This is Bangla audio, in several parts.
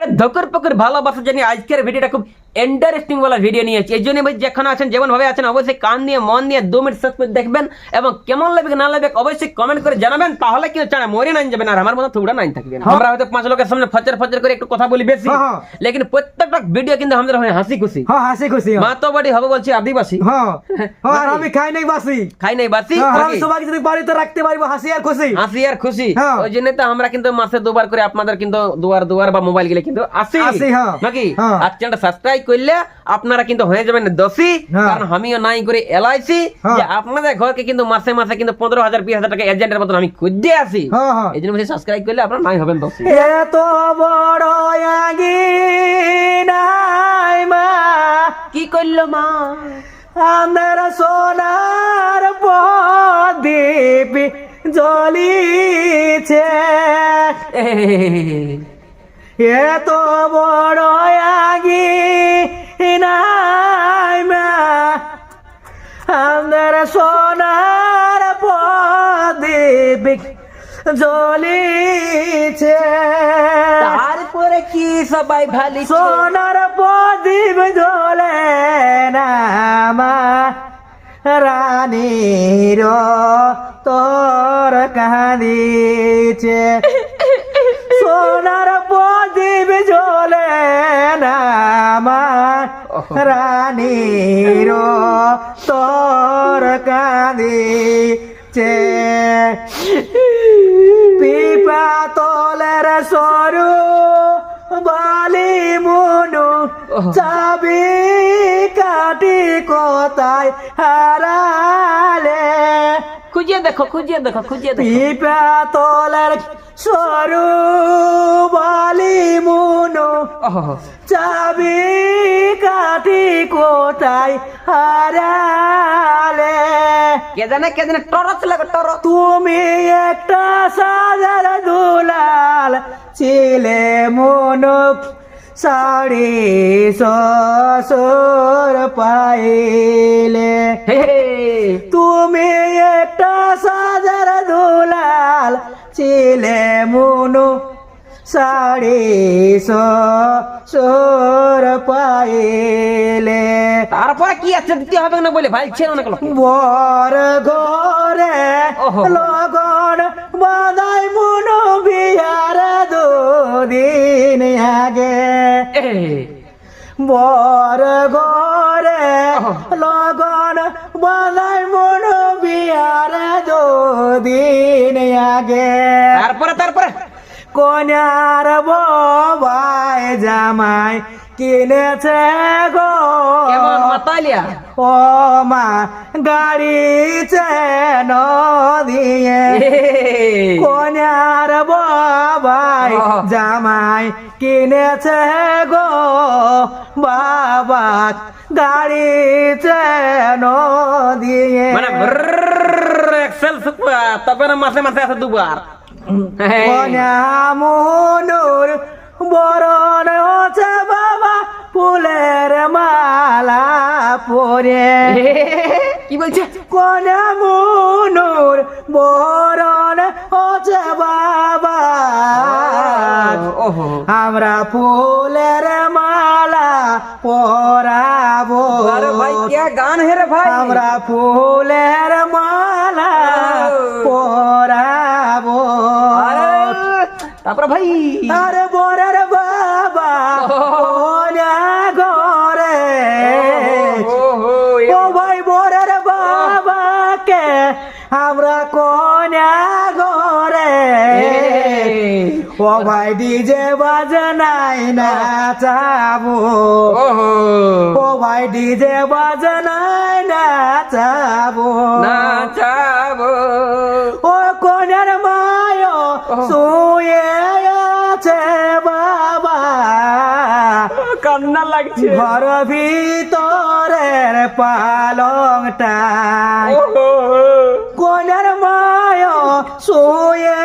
ধকর পকর ভালোবাসা জানি আজকের ভিডিওটা খুব ইন্টারেস্টিং বলা ভিডিও নিয়েছি এই জন্য যেখানে আছেন যেমন ভাবে আছেন অবশ্যই কান দিয়ে মন দিয়ে দু মিনিট শেষ করে দেখবেন এবং কেমন লাগবে না লাগবে অবশ্যই কমেন্ট করে জানাবেন তাহলে কিন্তু চাড়া মরে নাই যাবেন আর আমার মতো থুড়া নাই থাকবে না। আমরা হয়তো পাঁচ লোকের সামনে ফচর ফচর করে একটু কথা বলি বেশি হ্যাঁ, হ্যাঁ। লেকিন প্রত্যেকটা ভিডিও কিন্তু আমাদের হয় হাসি খুশি হ্যাঁ হাসি খুশি হ্যাঁ। মা তো বাড়ি হবে বলছি আদিবাসী হ্যাঁ হ্যাঁ, আর আমি খাই নাই বাসি খাই নাই বাসি হ্যাঁ, আর আমি নাকি? সবাইকে যদি বাড়িতে রাখতে পারব হাসি আর খুশি হাসি আর খুশি হ্যাঁ। ওই জন্য তো আমরা কিন্তু মাসে দুবার করে আপনাদের কিন্তু দুয়ার দুয়ার বা মোবাইল গেলে কিন্তু আসি আসি, হ্যাঁ। নাকি হ্যাঁ। আর চ্যানেলটা সাবস্ক্রাইব করলে আপনারা কিন্তু হয়ে যাবেন দোষী। হ্যাঁ। কারণ আমিও নাই করে এলআইসি। হ্যাঁ। যে আপনাদের ঘরকে কিন্তু মাসে মাসে কিন্তু পনেরো হাজার বিশ হাজার টাকা এজেন্টের মতন আমি খুঁজে আসি হ্যাঁ এই জন্য সাবস্ক্রাইব করলে আপনারা নাই হবেন দোষী। এত বড় আগি নাই মা। কি করল মা? আন্দার সোনার প্রদীপ জ্বলিছে। এত বড় আগি নাই মা। আন্দার সোনার প্রদীপ জ্বলিছে। তারপরে কি সবাই ভালি সোনার প্রদীপ জ্বলে না মা। রানীর তোর কাঁদিছে। সোনার প্রদীপ না মা রানীর তোর কাঁদিছে পিপা তলের সরু বালি মনু চাবি কাটি কোথায় হারালে? খুঁজে দেখো খুঁজে দেখো খুঁজে দেখো। পিপা তলের সরু বালি মনু। চাবি কাটি কোথায় হারালে। কে জানে কে জানে টরচ লাগে টরচ। তুমি একটা সাজার দুলাল ছিলে মনুক শাড়ি শ্বশুর পাইলে। তুমি সাজার দুলাল ছিলে মুনু শাড়ি সোর পাইলে। তারপরে কি আছে? দিতে হবে না বলে ভাই ছিল অনেক বর ঘরে। লগন বাদাই মুনু আগে। তারপরে তারপরে। কন্যার বাবাই জামাই কিনেছে গো। মাতালিয়া ও মা গাড়ি চেন দিয়ে। কন্যার বাবাই জামাই কিনেছে গো। বাবা গাড়ি চেন দিয়ে। মানে সুপার তারপরে মাসে মাসে আছে দুবার। মনুর বরণ হচ্ছে বাবা ফুলের মালা পরে। কি বলছে? কনা মনুর বরণ হচ্ছে বাবা। আমরা ফুলের মালা পরাবো। ভাই কে গান হেরে ভাই? আমরা ফুলের মালা अरे তারপরে ভাই। আরে বরের বাবা ওনা ঘরে। ও ভাই বরের বাবাকে আমরা কোনা ঘরে। ও ভাই ডিজে বাজনাই না চাবো ও ভাই ডিজে বাজনাই না। চাবো নাচাবো কান্না লাগছে। ঘর ভিতরের পালংটা। কোনের মায় শুয়ে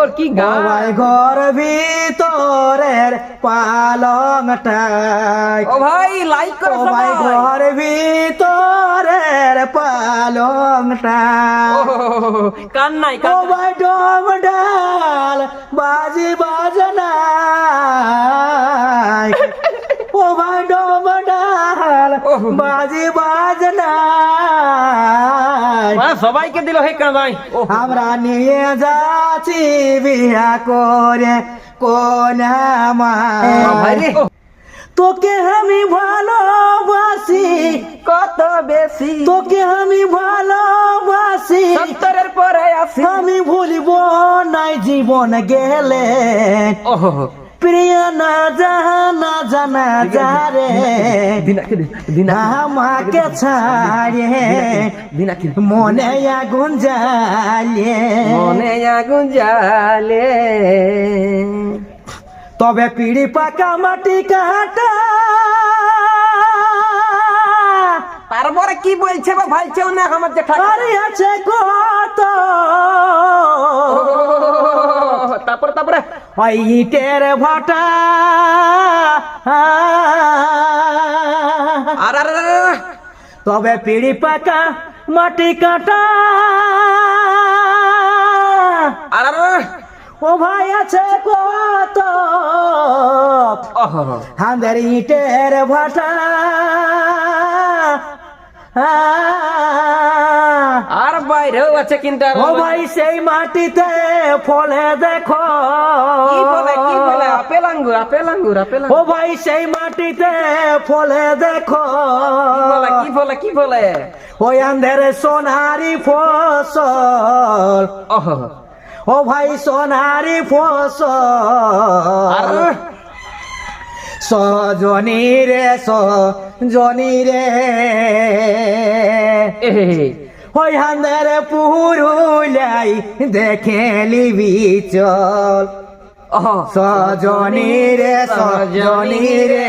ও সুন্দর কি ও গান ঘর ভিতরের পালংটাই। ও ভাই লাইক ও করো সবাই। ঘর ভিতরের পালংটাই। ও, কান নাই কান নাই। ভাই ডম ডাল বাজি বাজনা ও ভাই ডম ডাল বাজি বাজনা সবাইকে দিল হে কান ভাই ও। আমরা নিয়ে যাচ্ছি বিয়া করে কোনা তোকে আমি ভালোবাসি কত বেশি। তোকে আমি ভালোবাসি সত্তরের পরে আসি আমি ভুলিব নাই জীবন গেলে। ও প্রিয় না যাহা না জানা দে, দিনা আমাকে ছাড়ে মনে আগুন জ্বালে মনে আগুন জ্বালে তবে পিড়ি পাকা মাটি কাটা। তারপরে কি বলছে বা ভাইছেও না আমার যে আছে কত। তারপরে তারপরে। ওই ইটের ভাটা। আর তবে পিড়ি পাকা মাটি কাটা। আর ও ভাই আছে কত? হাঁদের ইটের ভাটা। আর বাইরেও আছে কিন্তু ও ভাই সেই মাটিতে ফলে দেখো। আপেল আঙ্গুর আপেল আঙ্গুর আপেল ও ভাই সেই মাটিতে ফলে দেখো। কি বলে কি বলে ওই আন্ধের সোনারি ফসল। ও ভাই সোনারি ফসল। সজনী রে সজনী রে। ওই হান্দার পুরুলাই দেখে লিবি চল সজনী রে সজনী রে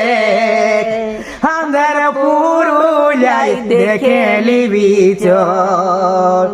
হান্দার পুরুলাই দেখে লিবি চল